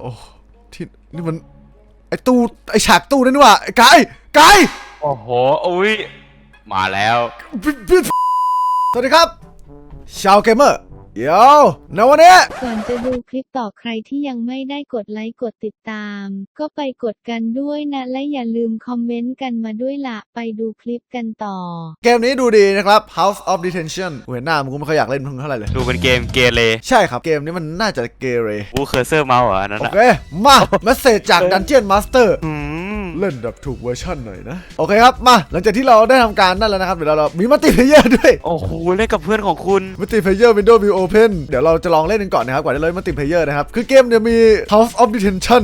โอ้ที่นี่มันไอตู้ไอฉากตู้นั่นนี่หว่าไอ้กายกายโอ้โหอุ้ย มาแล้วปิ๊บปิ๊บสวัสดีครับ ชาวเกมเมอร์ เดี๋ยวในวันนี้ ก่อนจะดูคลิปต่อใครที่ยังไม่ได้กดไลค์กดติดตาม ก็ไปกดกันด้วยนะ และอย่าลืมคอมเมนต์กันมาด้วยละไปดูคลิปกันต่อ เกมนี้ดูดีนะครับ House of Detention กูเห็นหน้ามึงกูไม่ค่อยอยากเล่นมึงเท่าไหร่เลย ดูเป็นเกมเกเรใช่ครับเกมนี้มันน่าจะเกเรบูเคอร์เซอร์เมาส์เหรออันนั้นโออะเค มา เมสเซจจาก Dungeon Master อืม เล่นแบบถูกเวอร์ชันหน่อยนะ โอเคครับ มา หลังจากที่เราได้ทำการนั่นแล้วนะครับ เดี๋ยวเราเรามีมัลติเพเยอร์ด้วย โอ้โห เล่นกับเพื่อนของคุณมัลติเพเยอร์ Windows View Open เดี๋ยวเราจะลองเล่นกันก่อนนะครับก่อนจะเล่นมัลติเพเยอร์นะครับ คือเกมเนี่ยมี House of Detention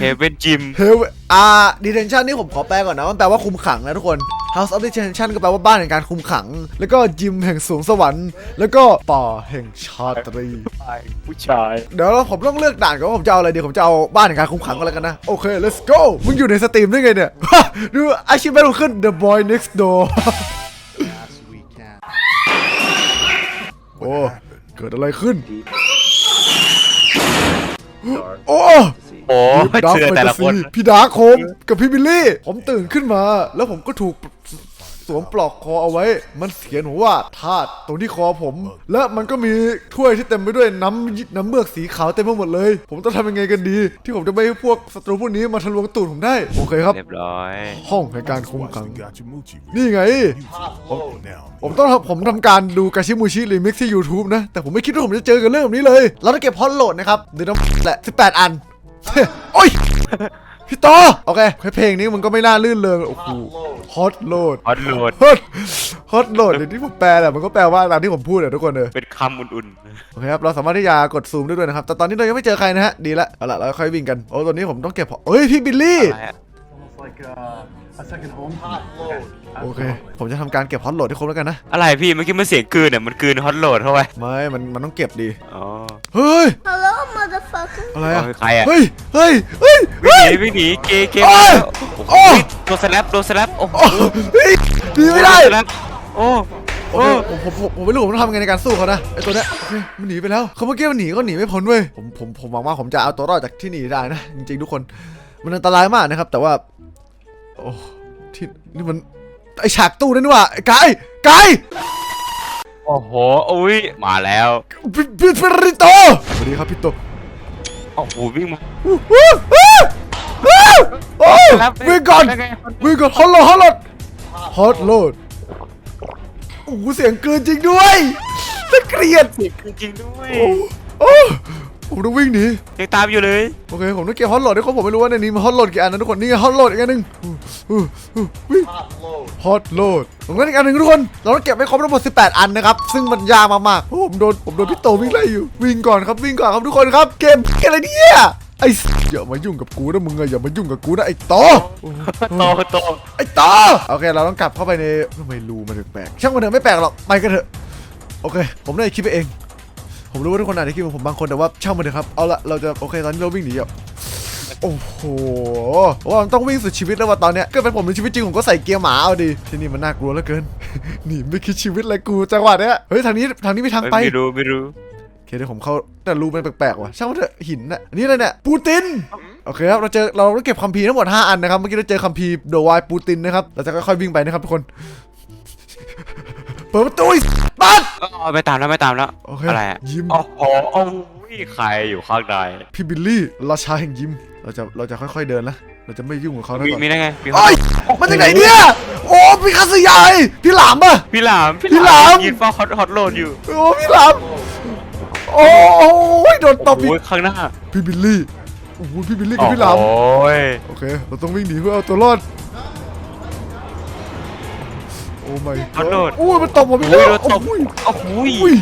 เฮเวนจิมเฮลอ่า detention นี่ผมขอแปลก่อนนะมันแปลว่าคุมขังนะทุกคน House of Detention ก็แปลว่าบ้านแห่งการคุมขัง แล้วก็ยิมแห่งสวงสวรรค์ แล้วก็ป่าแห่งชาตรี ผู้ชายเดี๋ยวผมต้องเลือกด่านก่อนว่าผมจะเอาอะไรดีผมจะเอาบ้านแห่งการคุมขังก็แล้วกันนะ โอเค let's go มึงอยู่ในสตรีมได้ไงเนี่ย ดูอาชีพไม่รู้ขึ้น The Boy Next Door โอ้ เกิดอะไรขึ้น โอ้ โอ้ดาร์เชื่อแต่ละคนพี่ดาร์คโฮมกับพี่บิลลี่ ผมตื่นขึ้นมา แล้วผมก็ถูกสวมปลอกคอเอาไว้ มันเขียนหัวว่าธาตุตรงที่คอผม และมันก็มีถ้วยที่เต็มไปด้วยน้ำน้ำเมือกสีขาวเต็มไปหมดเลย ผมต้องทำยังไงกันดี ที่ผมจะไม่ให้พวกศัตรูพวกนี้มาทะลวงตูดผมได้โอเคครับ เรียบร้อย ห้องแห่งการคุมขัง got your moochie. นี่ไง now. ผมต้องทำผมทำการดูกาชิมูชิรีมิกซ์ที่ YouTube นะ แต่ผมไม่คิดว่าผมจะเจอกับเรื่องแบบนี้เลย เราต้องเก็บฮอตโหลดนะครับเดี๋ยวน้ำแหละ 18 อัน โอ้ย พี่ต่อโอเคแค่เพลงนี้มันก็ไม่น่าลื่นเลยโอ้โหฮอตโหลดฮอตโหลดฮอตฮอตโหลดเดี๋ยวที่ผมแปลแหละมันก็แปลว่าตามที่ผมพูดอะทุกคนเลยเป็นคำอุ่นโอเคครับเราสามารถที่จะกดซูมได้ด้วยนะครับแต่ตอนนี้เรายังไม่เจอใครนะฮะดีละเอาละเราค่อยวิ่งกันโอ้ตอนนี้ผมต้องเก็บเอ้ยพี่บิลลี่ ๆอะไรอะ almost like uh, a second home. Hot load. โอเค ผมจะทำการเก็บฮอตโหลดให้ครบแล้วกันนะ อะไรพี่เมื่อกี้มันเสียงกลืนเนี่ยมันกลืนฮอตโหลดเข้าไปไม่ มัน มันต้องเก็บดี อ๋อเฮ้ย Hello, motherfucker. อะไรอะเอาใครอะเฮ้ย เฮ้ย เฮ้ย วิ่เฮ้งยหนีวิ่งหนีเกเกโอ้ยโอ้ โอ้โหยโดนสแลปโดนสแลปโอ้โหโอ้เฮ้ยดีไม่ได้ โนสแลปโอ้โอโอ้เคผมผมผมผมไม่รู้ผมต้องทำยังไงในการสู้เขานะไอตัวเนี้ยโอเคมันหนีไปแล้วเขาเมื่อกี้มันหนีก็หนีไม่พ้นเว้ยผมผมผมหวังว่าผมจะเอาตัวรอดจากที่หนีได้นะจริงๆทุกคน มันอันตรายมากนะครับ แต่ว่า โอ้ ที่นี่มันไอฉากตู้นั่นนี่หว่าไอ้กายกายโอ้โหอุ้ยมาแล้วปิปิปิริโตสวัสดีครับพี่โตโอ้โหวิ่งมา อู้หู้อู้หู้โอ้ยครับวิ่งก่อนได้ไง วิ่งก่อนฮอตโหลดฮอตโหลดฮอตโหลดโอ้โหเสียงกลืนจริงด้วยน่าเกลียดเสียงจริงๆด้วยโอ้โอ้ ผมต้องวิ่งหนียังตามอยู่เลยโอเคผมต้องเก็บฮอตโหลดด้วยคนผมไม่รู้ว่าในนี้มันฮอตโหลดกี่อันนะทุกคนนี่ไงฮอตโหลดอีกอันหนึ่งอู้อู้อู้วิ่ง Hot load. ฮอตโหลดตรงนั้นอีกอันหนึ่งทุกคนเราต้องเก็บให้ครบทั้งหมด18 อันนะครับซึ่งมันยากมากๆโอ้ผมโดนผมโดนพี่โตวิ่งไล่อยู่วิ่งก่อนครับวิ่งก่อนครับทุกคนครับเกมอะไรเนี่ยไอ้สัสอย่ามายุ่งกับกูนะมึงอะอย่ามายุ่งกับกูนะไอ้โตโตโตไอ้โตโอเค เราต้องกลับเข้าไปในทำไมรูมันถึงแปลกช่างมันเถอะไม่แปลกหรอกไปกันเถอะโอเค ผมได้คิดไปเอง ผมรู้ว่าทุกคนอาจจะคิดเหมือนผมบางคนแต่ว่าช่างมันเถอะครับ เอาละเราจะโอเคตอนนี้เราวิ่งหนีอะโอ้โหว่ามันต้องวิ่งสุดชีวิตแล้วว่าตอนเนี้ยก็เป็นผมในชีวิตจริงผมก็ใส่เกียร์หมาเอาดิที่นี่มันน่ากลัวเหลือเกิน หนีไม่คิดชีวิตเลยกูจังหวะเนี้ยเฮ้ยทางนี้ทางนี้มีทางไปไม่รู้ไม่รู้โอเคเดี๋ยวผมเข้าแต่รูมันแปลกๆว่ะช่างมันเถอะหินน่ะอันนี้อะไรเนี่ยปูตินโอเคครับเราเจอเราต้องเก็บคัมภีร์ทั้งหมด5อันนะครับเมื่อกี้เราเจอคัมภีร์โดวายปูตินนะครับเราจะค่อยๆวิ่งไปนะครับทุกคน เปิดประตูอีบ้านอ๋อไม่ตามแล้วไม่ตามแล้วโอเคอะไรอะยิ้ม โอ้โหโอ้ยใครอยู่ข้างในพี่บิลลี่ราชาแห่งยิ้ม เราจะเราจะค่อยๆเดินนะ เราจะไม่ยุ่งกับเขานะมีก่อนมีได้ไงมีโอ้ยมาจากไหนเนี่ย โอ้พี่คาสยายพี่หลามป่ะ พี่หลามพี่หลาม ยืนเฝ้าฮอตฮอตโหลดอยู่โอ้พี่หลาม โอ้ยโดนตบอีโอ้ยกข้างหน้าพี่บิลลี่ โอ้โหพี่บิลลี่กับพี่หลาม โอ้ยโอเค เราต้องวิ่งหนีเพื่อเอาตัวรอด ไม่ฮอตโหลดโอ้ยมันตบผมอีกโอ้แล้ยวโดนตบโอ้ยโอ้โหอุ้ย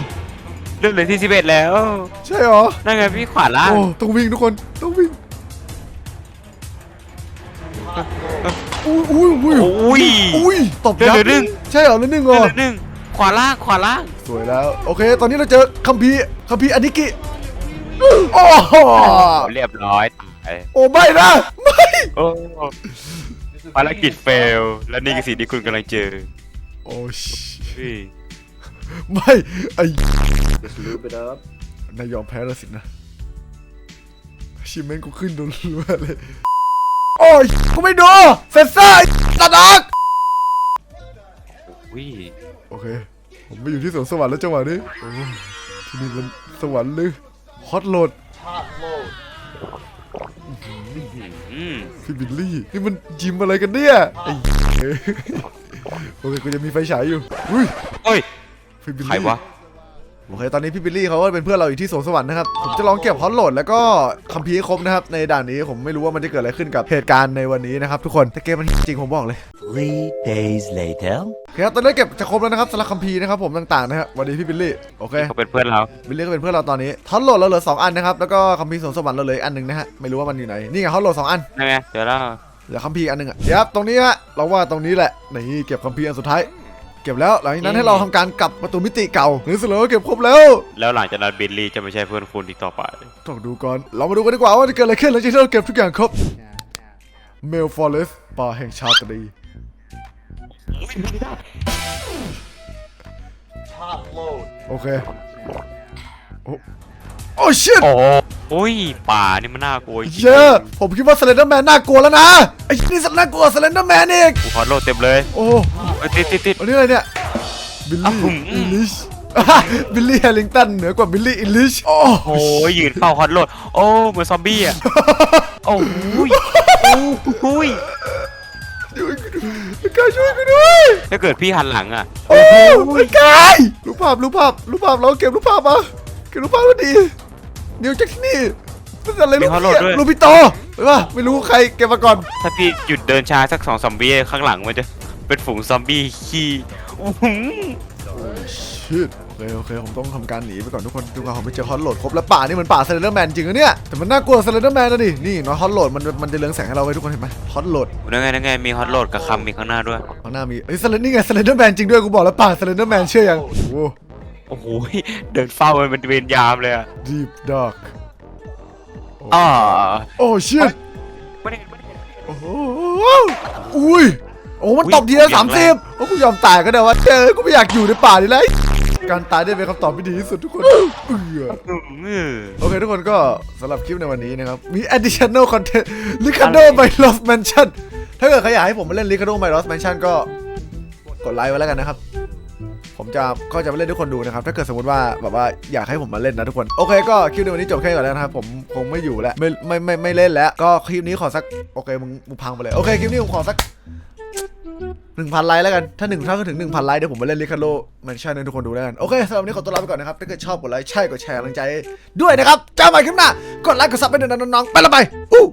เรื่องเลยที่สิบเอ็ดแล้วใช่เหรอนั่นไงพี่ขวาล่างโอ้ต้องวิ่งทุกคนต้องวิ่งอุ้ยอุ้ยอุ้ยโอ้ยอุ้ยตบยับเหลือหนึ่งใช่เหรอเหลือหนึ่งเหรเรื่อองหนึ่งขวาล่างขวาล่างสวยแล้วโอเค ตอนนี้เราเจอคัมภีร์คัมภีร์อนิกิโอ้โหเรียบร้อยตายโอ้ไม่นะไม่ โอ้ภารกิจเฟล และนี่คือสิ่งที่คุณกำลังเจอ โอ้ชพี่ไม่ไอ้ Just lube it up. นายยอมแพ้แล้วสินะชิมเมนกูขึ้นรัวๆเลย โอ้ยกูไม่ดูเซนเซอร์ตัดออกอุ้ยโอเค ผมไปอยู่ที่สวนสวรรค์แล้วจังหวะนี้โอ้ที่นี่มันสวรรค์หรือฮอตโหลด Top load. อืมพี่บิลลี่ นี่มันยิมอะไรกันเนี่ยไอ้เอ้ย โอเคกูจะมีไฟฉายอยู่อุ้ยเฮ้ยพี่บิลลี่ใครวะ โอเคตอนนี้พี่บิลลี่เขาก็เป็นเพื่อนเราอยู่ที่สวนสวรรค์นะครับผมจะลองเก็บฮอตโหลดแล้วก็คัมภีร์ให้ครบนะครับในด่านนี้ผมไม่รู้ว่ามันจะเกิดอะไรขึ้นกับเหตุการณ์ในวันนี้นะครับทุกคนแต่เกมมันจริงผมบอกเลย Three days later. โอเคครับตอนนี้เก็บจะครบแล้วนะครับสำหรับคัมภีร์นะครับผมต่างๆนะครับสวัสดีพี่บิลลี่โอเคเขาเป็นเพื่อนเรา บิลลี่ก็เป็นเพื่อนเราตอนนี้ฮอตโหลดเราเหลือสองอันนะครับแล้วก็คัมภีร์สวนสวรรค์เราเหลืออกอันหนึ่งนะฮะไม่รู้ว่ามันอยู่ไหนนี่ไงฮอตโหลดสองอันได้ไหมเดี๋ยวเรา เหลือคัมภีร์อันหนึ่งอะเดี๋ยวครับตรงนี้ฮะ เราว่าตรงนี้แหละนี่เก็บคัมภีร์อันสุดท้าย เก็บแล้วหลังจากนั้นให้เราทำการกลับประตูมิติเก่าหรือสรุปว่าเก็บครบแล้ว แล้วหลังจากนั้นบิลลี่จะไม่ใช่เพื่อนคุณอีกต่อไป ต้องดูก่อน เรามาดูกันดีกว่าว่าจะเกิดอะไรขึ้นหลังจากที่เราเก็บทุกอย่างครบเมลฟอเรสป่าแห่งชาตรี Top load. โอเคโอ้ โอ้ชิตโอ้โหอุ้ยป่านี่มันน่ากลัวจริงๆเยอะผมคิดว่าสเลนเดอร์แมนน่ากลัวแล้วนะไอ้นี่สัตว์น่ากลัวสเลนเดอร์แมนอีกกูขอโหลดเต็มเลยโอ้เอ้ยติดติดติดอันนี้อะไรเนี่ยบิลอ้าวลี่ผมอิลิชบิลลี่แฮร์ริงตันเหนือกว่าบิลลี่อิลิชโอ้โอ้ยยืนเฝ้าฮอตโหลดโอ้เหมือนซอมบี้อะโอ้ยโอ้ยช่วยกูด้วยกายช่วยกูด้วยถ้าเกิดพี่หันหลังอะโอ้ยกายรูปภาพรูปภาพรูปภาพเราเก็บรูปภาพมาเก็บรูปภาพมาดี เดี๋ยวจากที่นี่เป็นอะไรรูปมีฮอลโหลดด้วยรูปพี่โตหรือว่าไม่รู้ใครเก็บมาก่อนถ้าพี่หยุดเดินช้าสักสองสามวิข้างหลังมันจะเป็นฝูงซอมบี้ขี้อื้อหือชิตโอเคโอเคผมต้องทำการหนีไปก่อนทุกคนดูว่าผมไปเจอฮอตโหลดครบแล้วป่านี่มันป่าสเลนเดอร์แมนจริงนะเนี่ยแต่มันน่ากลัวสเลนเดอร์แมนนะดินี่เนาะฮอตโหลดมันมันจะเรืองแสงให้เราไว้ทุกคนเห็นไหมฮอตโหลดนั่นไงนั่นไงมีฮอตโหลดกับคำมีข้างหน้าด้วยข้างหน้ามีเอ้ยสเลนนี่ไงสเลนเดอร์แมนจริงด้วยกูบอกแล้วป่าสเลนเดอร์แมนเชื่อยังโอ้โหโอ้โห เดินเฝ้ามันเป็นเวรยามเลยอะ deep dark อ๋อโอ้ชิตไม่ได้ไม่ได้โอ้โหอุ้ย โอ้ มันอุ๊ยตบทีละอสาย่ามงแรสิบงโอ้กูยอมตายก็ได้วะเจอกูไม่อยากอยู่ในป่านี่เลยการตายได้เป็นคำตอบที่ดีที่สุดทุกคนเอออืมโอเคทุกคนก็สำหรับคลิปในวันนี้นะครับ มี additional content Ricardo by Lost Mansion ถ้าเกิดใครอยากให้ผมมาเล่น Ricardo by Lost Mansion ก็กดไลค์ไว้แล้วกันนะครับ ผมจะก็จะมาเล่นทุกคนดูนะครับ ถ้าเกิดสมมติว่าแบบว่าอยากให้ผมมาเล่นนะทุกคน โอเคก็คลิปในวันนี้จบแค่ก่อนแล้วนะครับ ผมคงไม่อยู่แล้ว ไม่ไม่ไม่ไม่เล่นแล้ว ก็คลิปนี้ขอสัก โอเคมึงมึงพังไปเลย โอเคคลิปนี้ผมขอสักหนึ่งพันไลค์แล้วกัน ถ้าหนึ่งถ้าถึงหนึ่งพันไลค์เดี๋ยวผมมาเล่น Ricardo Mansion ให้ทุกคนดูแล้วกัน โอเคสำหรับวันนี้ขอตัวลาไปก่อนนะครับ ถ้าเกิดชอบกดไลค์ใช่กดแชร์กำลังใจ ด้วยนะครับเจอกันใหม่คลิปหน้ากดไลค์กดซับไปด้วยนน้องๆไปละไปอู้